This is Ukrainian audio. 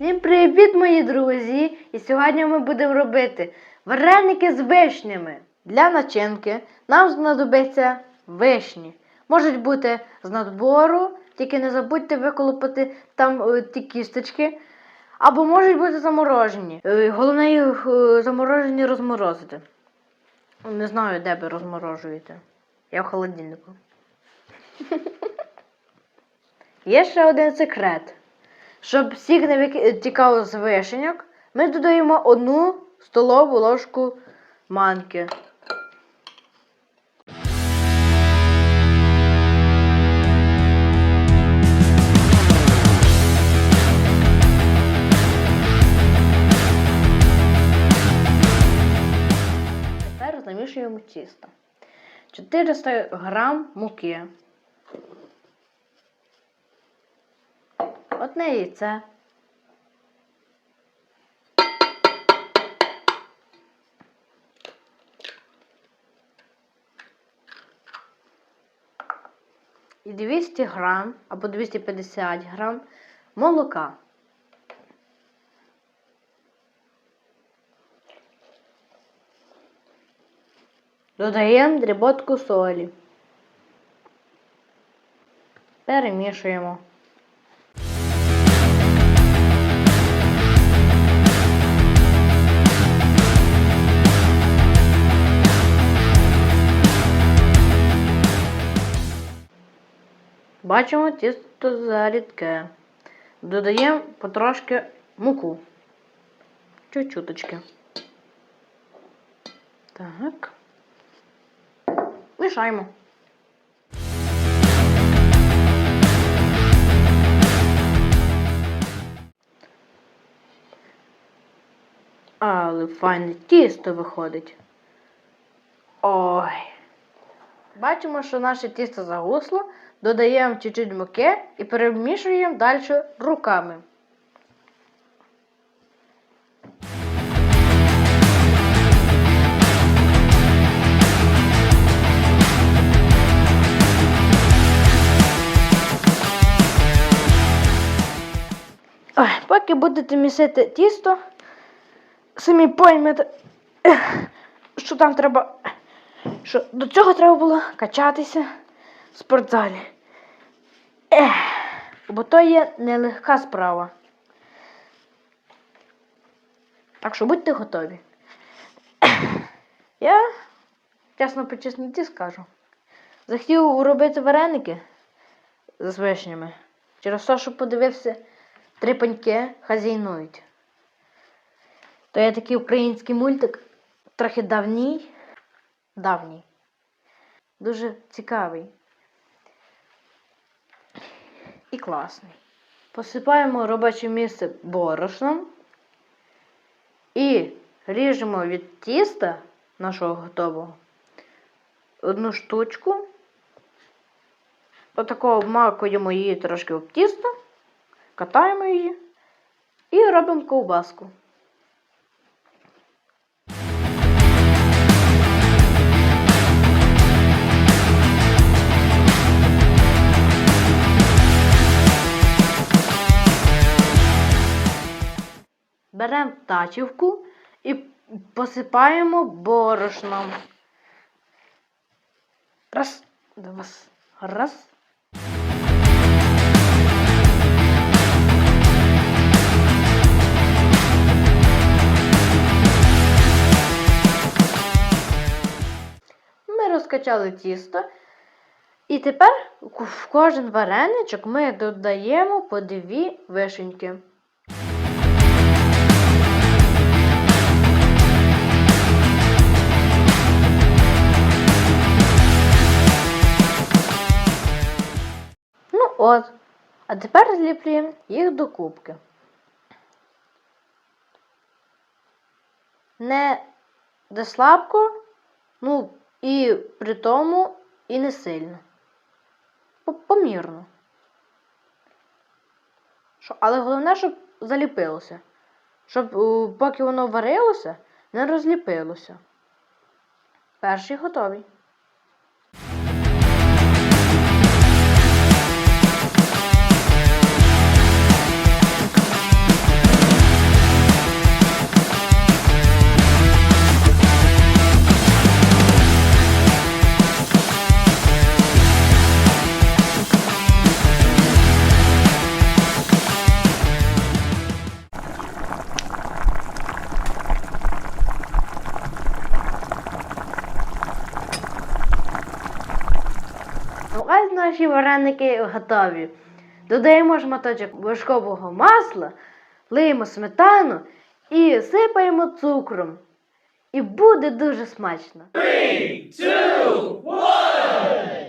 Всім привіт, мої друзі! І сьогодні ми будемо робити вареники з вишнями. Для начинки нам знадобиться вишні. Можуть бути з надбору, тільки не забудьте виколупати там е, ті кісточки. Або можуть бути заморожені. Е, Головне їх е, заморожені розморозити. Не знаю, де ви розморожуєте. Я в холодильнику. Є ще один секрет. Щоб сік не витікав з вишеньок, ми додаємо одну столову ложку манки. Тепер замішуємо тісто. 400 грам муки. Одне яйце. І 200 грам або 250 грам молока. Додаємо дріботку солі. Перемішуємо. Бачимо тісто зарідке. Додаємо потрошки муку. Чуть-чуточки. Так. Мішаємо. Але файне тісто виходить. Ой. Бачимо, що наше тісто загусло, додаємо чуть-чуть муки і перемішуємо далі руками. Ой, поки будете місити тісто, самі поймете, що там треба. Що до цього треба було качатися в спортзалі. Ех, бо то є нелегка справа. Так що будьте готові. Я, чесно по чесноті скажу, захотів робити вареники з вишнями. Через те, що подивився три паньки хазяйнують. То є такий український мультик, трохи давній. Давній. Дуже цікавий. І класний. Посипаємо робоче місце борошном і ріжемо від тіста нашого готового одну штучку. Отако обмакуємо її трошки об тісто, катаємо її і робимо ковбаску. Беремо тачівку і посипаємо борошном. Раз, два, раз. Ми розкачали тісто. І тепер в кожен вареничок ми додаємо по дві вишеньки. От. А тепер зліплюємо їх до кубки. Не де слабко, ну і при тому і не сильно. Помірно. Але головне, щоб заліпилося. Щоб е, поки воно варилося, не розліпилося. Перший готовий. Ось наші вареники готові. Додаємо шматочок вершкового масла, лиємо сметану і сипаємо цукром. І буде дуже смачно. Three, two, one!